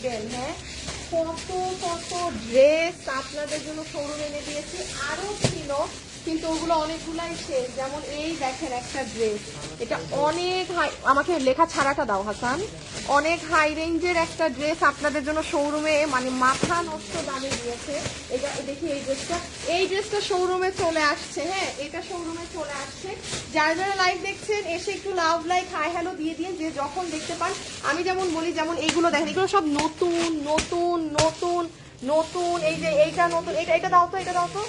নিবেন হ্যাঁ কত কত ড্রেস আপনাদের জন্য শোরুম এনে দিয়েছি। আরও ছিল, কিন্তু ওগুলো অনেকগুলাই শেষ। যেমন এই দেখেন একটা ড্রেস এটা অনেক হাই আমাকে লেখা ছাড়াটা দাও, হাসান। অনেক হাই রেঞ্জের একটা ড্রেস আপনাদের জন্য শোরুমে মানে মাথা নষ্ট দামে দিয়েছে। এটা দেখি এই ড্রেসটা এই ড্রেসটা শোরুমে চলে আসছে হ্যাঁ এটা শোরুমে চলে আসছে। যারা যারা লাইভ দেখছেন, এসে একটু লাভ লাইক হাই হ্যালো দিয়ে দিন, যে যখন দেখতে পান, আমি যেমন বলি, যেমন এইগুলো দেখেন, এগুলো সব নতুন নতুন নতুন নতুন এই যে এইটা নতুন এটা এটা দাও তো এটা দাও তো।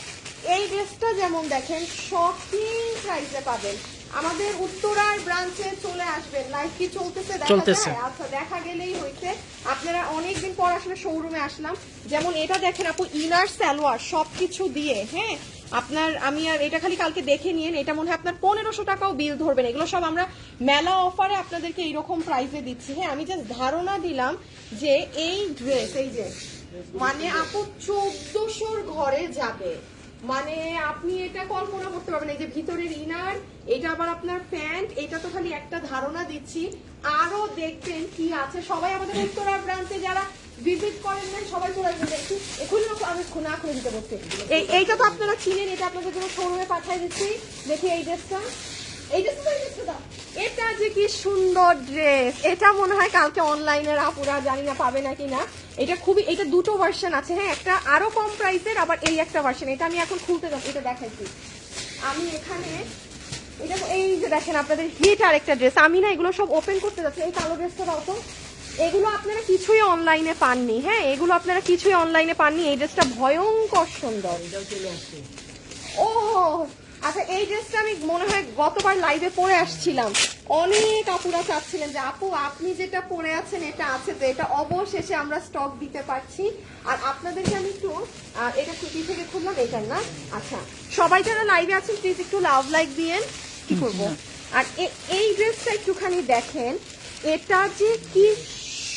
এই ড্রেসটা যেমন দেখেন শপিং প্রাইসে পাবেন। আমাদের উত্তরার ব্রাঞ্চে চলে আসবেন। লাইভ কি চলতেছে দেখা চলতেছে। যায়? আচ্ছা দেখা গেলেই হয়েছে। আপনারা অনেকদিন পর আসলে শোরুমে আসলাম। যেমন এটা দেখেন আপু ইনার সালোয়ার সবকিছু দিয়ে হ্যাঁ? আপনার, আমি আর এটা খালি কালকে দেখে নিয়েন এটা মনে হয় আপনার পনেরোশো টাকাও বিল ধরবেন। এগুলো সব আমরা মেলা অফারে আপনাদেরকে এইরকম প্রাইসে দিচ্ছি। হ্যাঁ আমি জাস্ট ধারণা দিলাম যে এই ড্রেস এই যে মানে আপু চোদ্দশোর ঘরে যাবে। মানে আপনি এটা কল্পনা করতে পারবেন এই যে ভিতরের ইনার এটা আবার আপনার প্যান্ট এটা তো খালি একটা ধারণা দিচ্ছি। আরও দেখবেন কি আছে। সবাই আমাদের উত্তরা ব্রাঞ্চে যারা ভিজিট করেন না সবাই চলে আসবেন একটু এখনই আমি না খুলে দিতে বলছি এই এইটা তো আপনারা চিনেন এটা আপনাদের জন্য শোরুমে পাঠিয়ে দিচ্ছি। দেখি এই ড্রেসটা। এই ড্রেসটা এই ড্রেসটা এটা যে কি সুন্দর ড্রেস। এটা মনে হয় কালকে অনলাইনের আপুরা জানি না পাবে নাকি না। এটা খুবই এটা দুটো ভার্সন আছে হ্যাঁ একটা আরও কম প্রাইসের আবার এই একটা ভার্সন এটা আমি এখন খুলতে যাচ্ছি এটা দেখাইছি। আমি এখানে এটা এই যে দেখেন আপনাদের হিট আর একটা ড্রেস আমি না এগুলো সব ওপেন করতে যাচ্ছি। এই কালো ড্রেসটা দাও তো। এগুলো আপনারা কিছুই অনলাইনে পাননি হ্যাঁ? এগুলো আপনারা কিছুই অনলাইনে পাননি এই ড্রেসটা ভয়ঙ্কর সুন্দর। ও আচ্ছা এই ড্রেসটা আমি মনে হয় গতবার লাইভে পরে আসছিলাম। অনেক আপুরা চাচ্ছিলেন যে আপু আপনি যেটা পরে আছেন এটা আছে তো এটা অবশেষে আমরা স্টক দিতে পারছি। আর আপনাদেরকে আমি একটু এটা ছুটি থেকে খুললাম এটার না? আচ্ছা সবাই যারা লাইভে আছেন প্লিজ একটু লাভ লাইক দিয়েন। কি করব? আর এই ড্রেসটা একটুখানি দেখেন এটা যে কি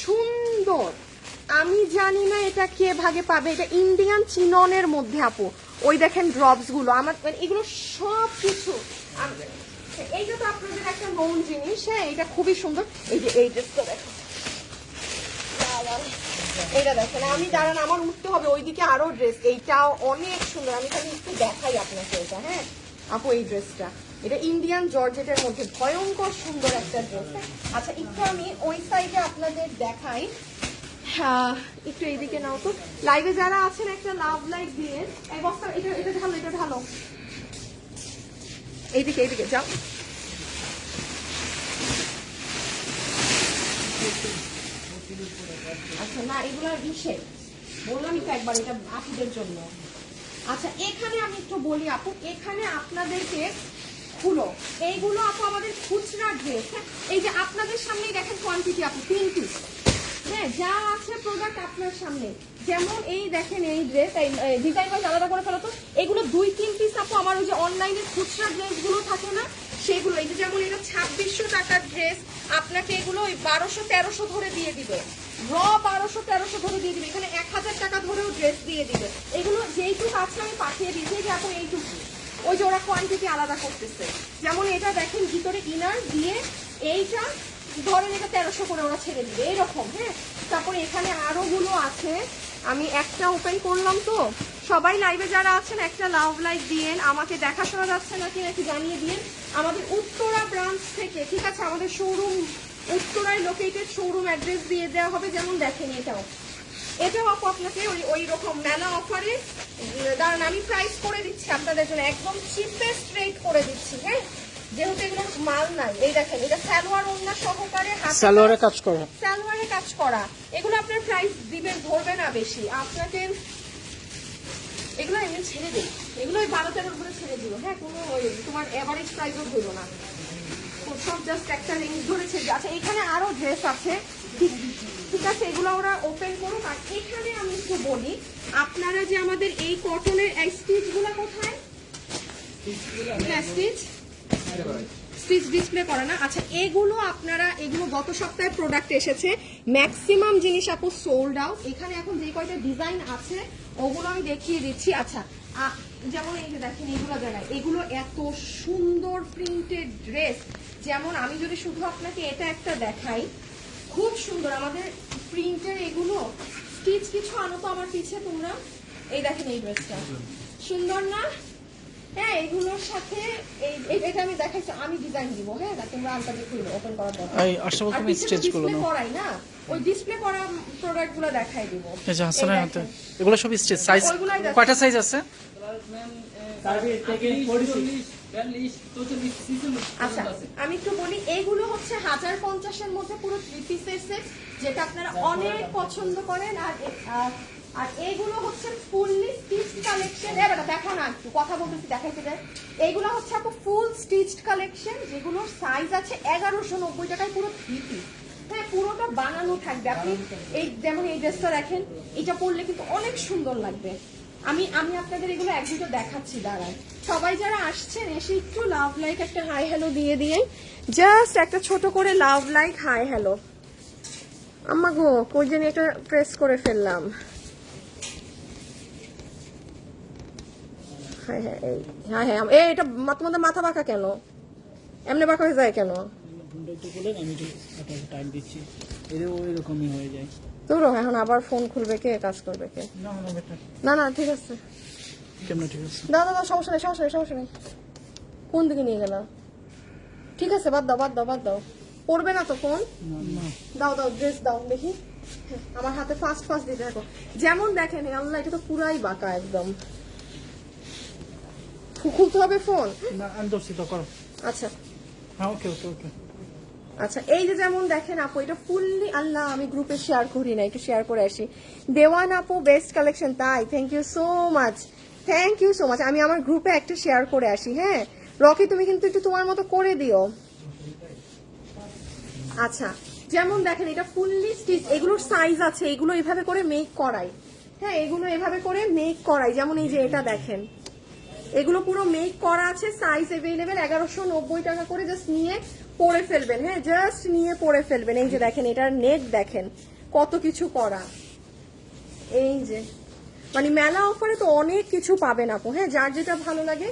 সুন্দর। আমি জানি না এটা কে ভাগে পাবে। এটা ইন্ডিয়ান চিননের মধ্যে, আপু। ওই দেখেন ড্রপসগুলো। আমার মানে এগুলো সব কিছু। এইটা তো আপনাদের একটা নন জিনিস। হ্যাঁ এটা খুবই সুন্দর। এই যে এই ড্রেসটা দেখো। এইটা দেখেন। আমি দাঁড়ান, আমার উঠতে হবে। ওইদিকে আরও ড্রেস এইটাও অনেক সুন্দর। আমি খালি একটু দেখাই আপনাকে এটা। হ্যাঁ আপু, এই ড্রেসটা এটা ইন্ডিয়ান জর্জেটের মধ্যে ভয়ঙ্কর সুন্দর একটা ড্রেস আচ্ছা একটু আমি ওই সাইডে আপনাদের দেখাই। হ্যাঁ একটু এইদিকে নাও তো। লাইভে যারা আছেন, একটা লাভ লাইক দিয়ে। এই বস্তা, এটা এটা ঢালো এটা ঢালো। এইদিকে এইদিকে, যাও। আচ্ছা না, এগুলো বিশেষ বললামই তো একবার, এটা আপুদের জন্য। আচ্ছা এখানে আমি একটু বলি আপু, এখানে আপনাদেরকে খুলো। এইগুলো আপু আমাদের খুচরা ড্রেস হ্যাঁ? এই যে আপনাদের সামনেই দেখেন কোয়ান্টিটি আপু, তিন পিস হ্যাঁ যা আছে প্রোডাক্ট আপনার সামনে। যেমন এই দেখেন এই ড্রেস এই ডিজাইন ওয়াইজ আলাদা করে ফেলো তো। এগুলো দুই, তিন পিস আপু, আমার ওই যে অনলাইনে খুচরা ড্রেসগুলো থাকে না, সেগুলো, এই যে যেমন এটা ছাব্বিশশো টাকার ড্রেস আপনাকে এগুলো ওই বারোশো, তেরোশো ধরে দিয়ে দিবে। র বারোশো, তেরোশো ধরে দিয়ে দিবে। এখানে এক হাজার টাকা ধরেও ড্রেস দিয়ে দিবে। এগুলো যেইটুকু আছে আমি পাঠিয়ে দিয়েছি যে আপনি এইটুকু। ওই যে ওরা কোয়ান্টিটি আলাদা করতেছে। যেমন এটা দেখেন, ভিতরে ইনার দিয়ে এইটা ধরেন এটা তেরোশো করে ওরা ছেড়ে দিবে, এরকম হ্যাঁ? তারপরে এখানে আরও গুলো আছে। আমি একটা ওপেন করলাম তো। সবাই লাইভে যারা আছেন, একটা লাভ লাইক দিয়েন। আমাকে দেখাশোনা যাচ্ছে নাকি নাকি জানিয়ে দিন আমাদের উত্তরা ব্রাঞ্চ থেকে, ঠিক আছে? আমাদের শোরুম উত্তরায় লোকেটেড শোরুম অ্যাড্রেস দিয়ে দেওয়া হবে। যেমন দেখেন এটাও। এটাও আপু আপনাকে ওই ওই রকম মেলা অফারে দাঁড়ান আমি প্রাইস করে দিচ্ছি আপনাদের জন্য একদম চিপেস্ট রেট করে দিচ্ছি হ্যাঁ? যেহেতু এগুলো মাল নাই এই দেখেন এটা সালোয়ার ওন্না সহকারে সালোয়ারে কাজ করা। সালোয়ারে কাজ করা। এগুলো আপনার প্রাইস দিবেন ধরবে না বেশি। আপনাকে এগুলো এমনি ছেড়ে দিই। এগুলো ওই বারো তেরোর উপরে ছেড়ে দিও হ্যাঁ? কোনো ওই তোমার এভারেজ প্রাইসও ধরো না। সব জাস্ট একটা রেঞ্জ ধরে ছেড়ে দিও। আচ্ছা এখানে আরও ড্রেস আছে। ঠিক আছে এগুলো ওরা ওপেন করুক। আর এখানে আমি একটু বলি, আপনারা যে আমাদের এই কটনের স্টিচগুলো কোথায়? স্টিচ স্টিচ ডিসপ্লে করা না। আচ্ছা এগুলো আপনারা, এগুলো গত সপ্তাহে প্রোডাক্ট এসেছে। ম্যাক্সিমাম জিনিস আপু সোল্ড আউট এখানে এখন যে কয়টা ডিজাইন আছে, ওগুলো আমি দেখিয়ে দিচ্ছি। আচ্ছা যেমন এই যে দেখেন, এগুলো জায়গায় এগুলো এত সুন্দর প্রিন্টেড ড্রেস যেমন আমি যদি শুধু আপনাকে এটা একটা দেখাই খুব সুন্দর। আমাদের প্রিন্টের এগুলো স্টিচ কিছু আনো তো আমার পিছে তোমরা। এই দেখেন এই ড্রেসটা সুন্দর না? হ্যাঁ এগুলোর সাথে এই এটা আমি দেখাইছি আমি ডিজাইন দিব হ্যাঁ? না তোমরা আনটাকে খুলবে ওপেন করার পর এই আর তুমি তো স্টেজগুলো করাই না? ওই ডিসপ্লে করা প্রোডাক্টগুলো দেখাই দিব। এই যে হাসানের হাতে। এগুলো সব স্টেজ সাইজ কয়টা সাইজ আছে? আচ্ছা আমি একটু বলি এইগুলো হচ্ছে হাজার পঞ্চাশের মধ্যে পুরো থ্রি পিসের সেট যেটা আপনারা অনেক পছন্দ করেন আর আর- এইগুলো হচ্ছে ফুললি স্টিচড কালেকশন দেখো না একটু কথা বলতেছি দেখাইতে দেয় এইগুলো হচ্ছে আপু ফুল স্টিচড কালেকশন যেগুলোর সাইজ আছে এগারোশো নব্বই টাকায় পুরো থ্রি পিস হ্যাঁ পুরোটা বানানো থাকবে। আপনি এই যেমন এই ড্রেসটা দেখেন এটা পরলে কিন্তু অনেক সুন্দর লাগবে। আমি আমি আপনাদের এগুলো এক দুটো দেখাচ্ছি দাঁড়ায় সবাই যারা আসছেন, এসে একটু লাভ লাইক একটা হাই হ্যালো দিয়ে দিয়ে জাস্ট একটা ছোট করে লাভ লাইক হাই হ্যালো আম্মা গো, কই জানি এটা প্রেস করে ফেললাম। হ্যাঁ হ্যাঁ এই হ্যাঁ হ্যাঁ এই, এটা তোমাদের মাথা বাঁকা কেন? এমনি বাঁকা হয়ে যায় কেন? আমি টাইম দিচ্ছি। হয়ে যায়। তোরও এখন আবার ফোন খুলবে কে কাজ করবে কে? না না না না ঠিক আছে। আছে? দাদা দাদা সমস্যা নেই সমস্যা নেই সমস্যা নেই। কোন দিকে নিয়ে গেল? ঠিক আছে বাদ দাও বাদ দাও বাদ দাও। পড়বে না তো ফোন না না। দাও দাও ড্রেস দাও দেখি। আমার হাতে ফাস্ট ফাস্ট দিতে থাকো যেমন দেখেন আল্লাহ এটা তো পুরাই বাঁকা একদম। খুলতে হবে ফোন না আমি তো করো। আচ্ছা। হ্যাঁ ওকে ওকে ওকে আচ্ছা এই যে যেমন দেখেন আপু, এটা ফুললি আল্লাহ, আমি গ্রুপে শেয়ার করি না, একটু শেয়ার করে আসি। দেওয়ান আপু বেস্ট কালেকশন তাই thank you so much thank you so much আমি আমার গ্রুপে একটা শেয়ার করে আসি হ্যাঁ? রকি, তুমি কিন্তু একটু তোমার মতো করে দিও। আচ্ছা যেমন দেখেন, এটা ফুললি স্টিচ এগুলোর সাইজ আছে, এগুলো এভাবে করে মেক করাই। হ্যাঁ এগুলো এভাবে করে মেক করাই, যেমন এই যে এটা দেখেন। এগুলো পুরো মেক করা আছে সাইজ এভেলেবেল এগারোশো নব্বই টাকা করে জাস্ট নিয়ে পরে ফেলবেন হ্যাঁ জাস্ট নিয়ে পরে ফেলবেন। এই যে দেখেন এটার নেট দেখেন কত কিছু করা। এই যে মানে মেলা অফারে তো অনেক কিছু পাবেন আপু হ্যাঁ যার যেটা ভালো লাগে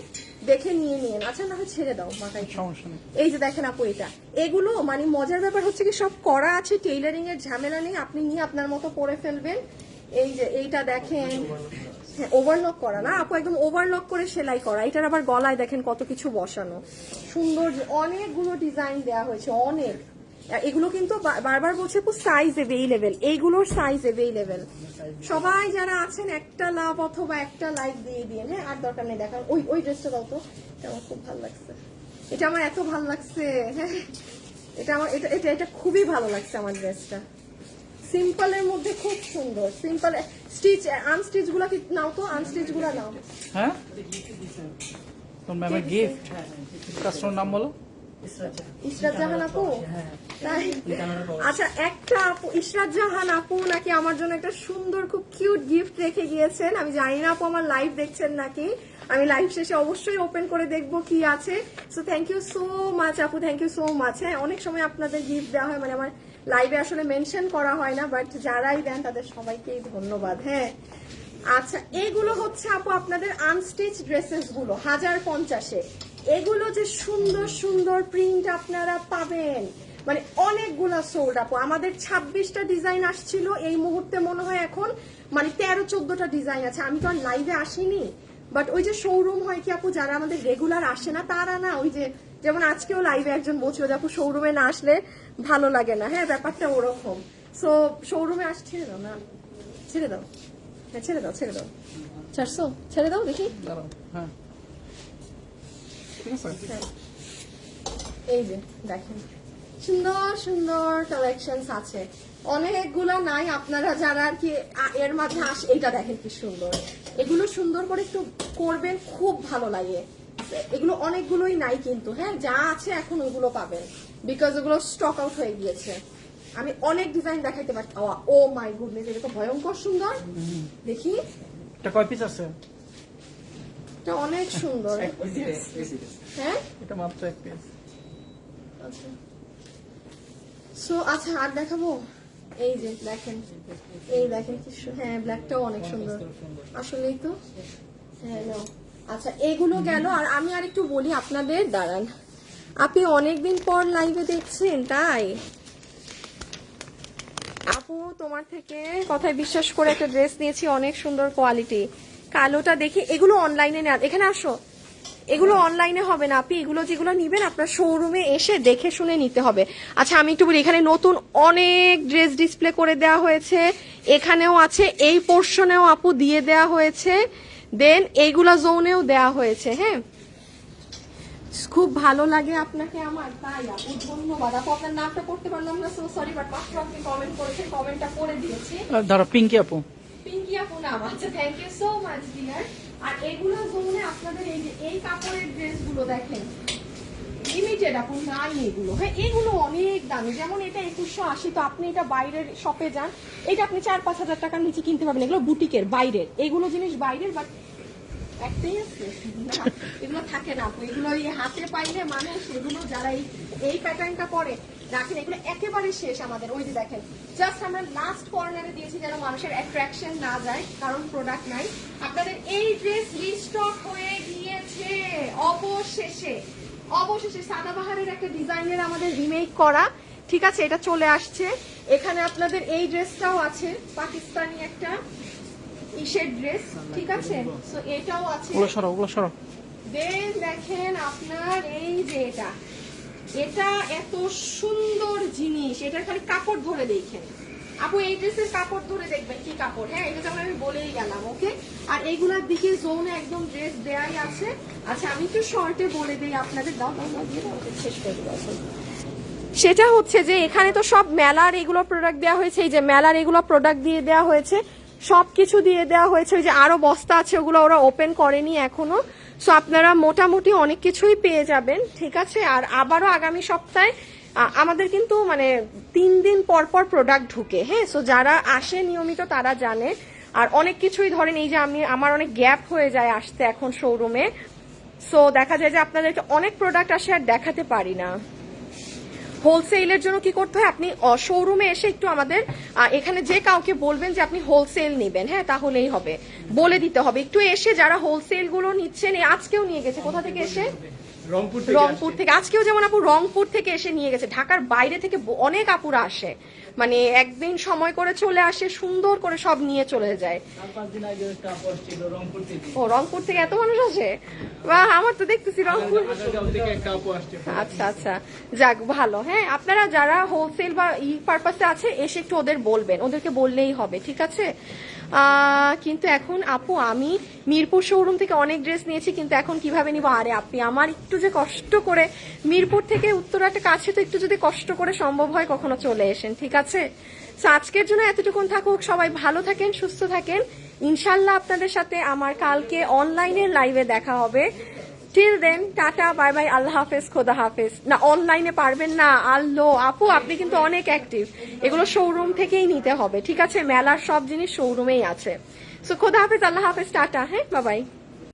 দেখে নিয়ে নিন আচ্ছা না হয় ছেড়ে দাও মাথায়। সমস্যা নেই। এই যে দেখেন আপু এটা এগুলো মানে মজার ব্যাপার হচ্ছে কি সব করা আছে টেইলারিং এর ঝামেলা নেই আপনি নিয়ে আপনার মতো পরে ফেলবেন। এই যে এইটা দেখেন ওভারলক করা না। আপু একদম ওভারলক করে সেলাই করা। এটার আবার গলায় দেখেন কত কিছু বসানো। সুন্দর অনেকগুলো ডিজাইন দেয়া হয়েছে, অনেক। এগুলো কিন্তু বারবার বলছে আপু সাইজ এভেইলেবেল এইগুলোর সাইজ এভেইলেবেল সবাই যারা আছেন, একটা লাভ অথবা একটা লাইক দিয়ে দিয়ে হ্যাঁ আর দরকার নেই দেখার। ওই ওই ড্রেসটা দাও তো। এটা আমার খুব ভালো লাগছে। এটা আমার এত ভালো লাগছে। হ্যাঁ এটা আমার এটা এটা এটা খুবই ভালো লাগছে আমার ড্রেসটা সিম্পলের মধ্যে খুব সুন্দর। সিম্পল স্টিচ আনস্টিচগুলা কি নাও তো? আনস্টিচগুলা নাও। হ্যাঁ? তোর ম্যামের গিফট কাস্টমার নাম বলো। ইশরাত জাহান আপু? আচ্ছা একটা আপু ইশরাত জাহান আপু নাকি আমার জন্য একটা সুন্দর খুব কিউট গিফট রেখে গিয়েছেন। আমি জানি না আপু আমার লাইভ দেখছেন নাকি? আমি লাইভ শেষে অবশ্যই ওপেন করে দেখব কি আছে। So thank you so much আপু থ্যাংক ইউ সো মাচ হ্যাঁ অনেক সময় আপনাদের গিফট দেওয়া হয় মানে আমার লাইভে আসলে মেনশন করা হয় না বাট যারাই দেন তাদের সবাইকেই ধন্যবাদ। হ্যাঁ। আচ্ছা এগুলো হচ্ছে আপু আপনাদের আনস্টিচ ড্রেসেসগুলো হাজার পঞ্চাশে। এগুলো যে সুন্দর সুন্দর প্রিন্ট আপনারা পাবেন। মানে অনেকগুলা সোল্ড আপু। আমাদের ছাব্বিশটা ডিজাইন আসছিল, এই মুহূর্তে মনে হয় এখন মানে তেরো, চোদ্দটা ডিজাইন আছে। আমি তো আর লাইভে আসিনি বাট ওই যে শোরুম হয় কি আপু, যারা আমাদের রেগুলার আসে না, তারা না ওই যে যেমন আজকেও লাইভে একজন বলছিল আপু শোরুমে না আসলে ভালো লাগে না। হ্যাঁ ব্যাপারটা ওরকম। সো শোরুমে আস ছেড়ে দাও না। ছেড়ে দাও। হ্যাঁ ছেড়ে দাও ছেড়ে দাও। চারশো? ছেড়ে দাও দেখি। হ্যাঁ। হ্যাঁ। এই যে দেখেন। সুন্দর সুন্দর কালেকশনস আছে। অনেকগুলা নাই আপনারা যারা আর কি এর মাঝে আস এইটা দেখেন কি সুন্দর। এগুলো সুন্দর করে একটু করবেন খুব ভালো লাগে। এগুলো অনেকগুলোই নাই কিন্তু। হ্যাঁ যা আছে এখন ওগুলো পাবেন। বিকজ ওগুলো স্টক আউট হয়ে গিয়েছে। আমি অনেক ডিজাইন দেখাইতে পারছি ও মাই গুডনেস এটা তো ভয়ঙ্কর সুন্দর। দেখি। এটা কয় পিস আছে? এটা অনেক সুন্দর। হ্যাঁ? এটা মাত্র এক পিস আচ্ছা। সো আচ্ছা আর দেখাবো? এই যে দেখেন। এই দেখেন কি হ্যাঁ ব্ল্যাকটাও অনেক সুন্দর। আসলেই তো। হ্যাঁ নাও। আচ্ছা এগুলো গেল, আর আমি আর একটু বলি আপনাদের, দাঁড়ান। আপনি অনেকদিন পর লাইভে দেখছেন, তাই? আপু, তোমার থেকে কথায় বিশ্বাস করে একটা ড্রেস নিয়েছি, অনেক সুন্দর কোয়ালিটি কালোটা দেখি, এগুলো অনলাইনে নেওয়া এখানে আসো। এগুলো অনলাইনে হবে না, আপনি এগুলো যেগুলো নিবেন, আপনার শোরুমে এসে দেখে শুনে নিতে হবে। আচ্ছা আমি একটু বলি, এখানে নতুন অনেক ড্রেস ডিসপ্লে করে দেওয়া হয়েছে। এখানেও আছে, এই পোর্শনেও আপু দিয়ে দেওয়া হয়েছে। দেন এইগুলা জোনেও দেয়া হয়েছে হ্যাঁ? খুব ভালো লাগে আপনাকে আমার তাই আপু ধন্যবাদ। আপু আপনার নামটা করতে পারলাম না সো সরি বাট মাত্র আপনি কমেন্ট করেছেন কমেন্টটা করে দিয়েছি। ধরো পিঙ্কি আপু। পিঙ্কি আপু নাম আচ্ছা thank you so much dear আর এগুলো জোনে আপনাদের এই যে এই কাপড়ের ড্রেসগুলো দেখেন লিমিটেড আপু নাই এগুলো। হ্যাঁ এগুলো অনেক দামি। যেমন এটা একুশশো আশি, তো আপনি এটা বাইরের শপে যান। এটা আপনি চার, পাঁচ হাজার টাকার নিচে কিনতে পারবেন। এগুলো বুটিকের, বাইরের। এগুলো জিনিস বাইরের বাট একটাই এগুলো থাকে না। এগুলো এই হাতে পাইলে মানুষ, এগুলো যারা এই এই প্যাটার্নটা করে রাখেন, এগুলো একেবারে শেষ আমাদের। ওই যে দেখেন জাস্ট আমরা লাস্ট কর্নারে দিয়েছি যেন মানুষের অ্যাট্রাকশন না যায়, কারণ প্রোডাক্ট নাই। আপনাদের এই ড্রেস রিস্টক হয়ে গিয়েছে, অবশেষে। অবশেষে সাদাবাহারের একটা ডিজাইনের আমাদের রিমেক করা। ঠিক আছে এটা চলে আসছে। এখানে আপনাদের এই ড্রেসটাও আছে পাকিস্তানি একটা ইসের ড্রেস ঠিক আছে? তো এটাও আছে। ওগুলো সরো ওগুলো সরো দেন দেখেন আপনার এই যে এটা। এটা এত সুন্দর জিনিস এটা খালি কাপড় ধরে দেখেন। আপু, এই ড্রেসের কাপড় ধরে দেখবেন, কি কাপড়? হ্যাঁ এটা যেমন আমি বলেই গেলাম, ওকে? আর এইগুলার দিকে জোনে একদম ড্রেস দেয়াই আছে। আচ্ছা আমি একটু শর্টে বলে দিই আপনাদের। দাও দিয়ে শেষ করে। সেটা হচ্ছে যে এখানে তো সব মেলার এগুলো প্রোডাক্ট দেওয়া হয়েছে, এই যে মেলার এগুলো প্রোডাক্ট দিয়ে দেওয়া হয়েছে, সব কিছু দিয়ে দেওয়া হয়েছে, ওই যে আরও বস্তা আছে, ওগুলো ওরা ওপেন করেনি এখনও। সো আপনারা মোটামুটি অনেক কিছুই পেয়ে যাবেন, ঠিক আছে? আর আবারও আগামী সপ্তাহে আমাদের কিন্তু মানে তিন দিন পর পর প্রোডাক্ট ঢুকে হ্যাঁ? সো যারা আসে নিয়মিত তারা জানে। আর অনেক কিছুই ধরেন এই যে আমি, আমার অনেক গ্যাপ হয়ে যায় আসতে এখন শোরুমে সো দেখা যায় যে আপনাদেরকে অনেক প্রোডাক্ট আসে আর দেখাতে পারি না। হোলসেলের জন্য কি করতে হয়? আপনি শোরুমে এসে একটু আমাদের এখানে যে কাউকে বলবেন যে আপনি হোলসেল নেবেন হ্যাঁ? তাহলেই হবে। বলে দিতে হবে। একটু এসে যারা হোলসেলগুলো নিচ্ছেন আজকেও নিয়ে গেছে। কোথা থেকে এসে? রংপুর থেকে আজকেও যেমন আপু রংপুর থেকে এসে নিয়ে গেছে। ঢাকার বাইরে থেকে অনেক আপুরা আসে। মানে একদিন সময় করে চলে আসে সুন্দর করে সব নিয়ে চলে যায়। ও রংপুর থেকে এত মানুষ আসে? বাহ আমার তো দেখতেছি রংপুর। আচ্ছা আচ্ছা। যাক ভালো। হ্যাঁ আপনারা যারা হোলসেল বা ই পারপাসে আছে এসে একটু ওদের বলবেন। ওদেরকে বললেই হবে ঠিক আছে? কিন্তু এখন আপু, আমি মিরপুর শোরুম থেকে অনেক ড্রেস নিয়েছি, কিন্তু এখন কীভাবে নিব? আরে আপনি, আমার একটু যে কষ্ট করে মিরপুর থেকে উত্তরাটা কাছে তো একটু যদি কষ্ট করে সম্ভব হয়, কখনো চলে এসেন, ঠিক আছে? আজকের জন্য এতটুকুন থাকুক, সবাই ভালো থাকেন, সুস্থ থাকেন। ইনশাল্লাহ আপনাদের সাথে আমার কালকে অনলাইনের লাইভে দেখা হবে। Till then tata bye bye আল্লাহ হাফেজ, খোদা হাফেজ। না অনলাইনে পারবেন না। আল্লো আপু, আপনি কিন্তু অনেক অ্যাক্টিভ এগুলো শোরুম থেকেই নিতে হবে, ঠিক আছে? মেলার সব জিনিস শোরুমেই আছে। সো খোদা হাফেজ, আল্লাহ হাফেজ, টাটা হ্যাঁ বাবাই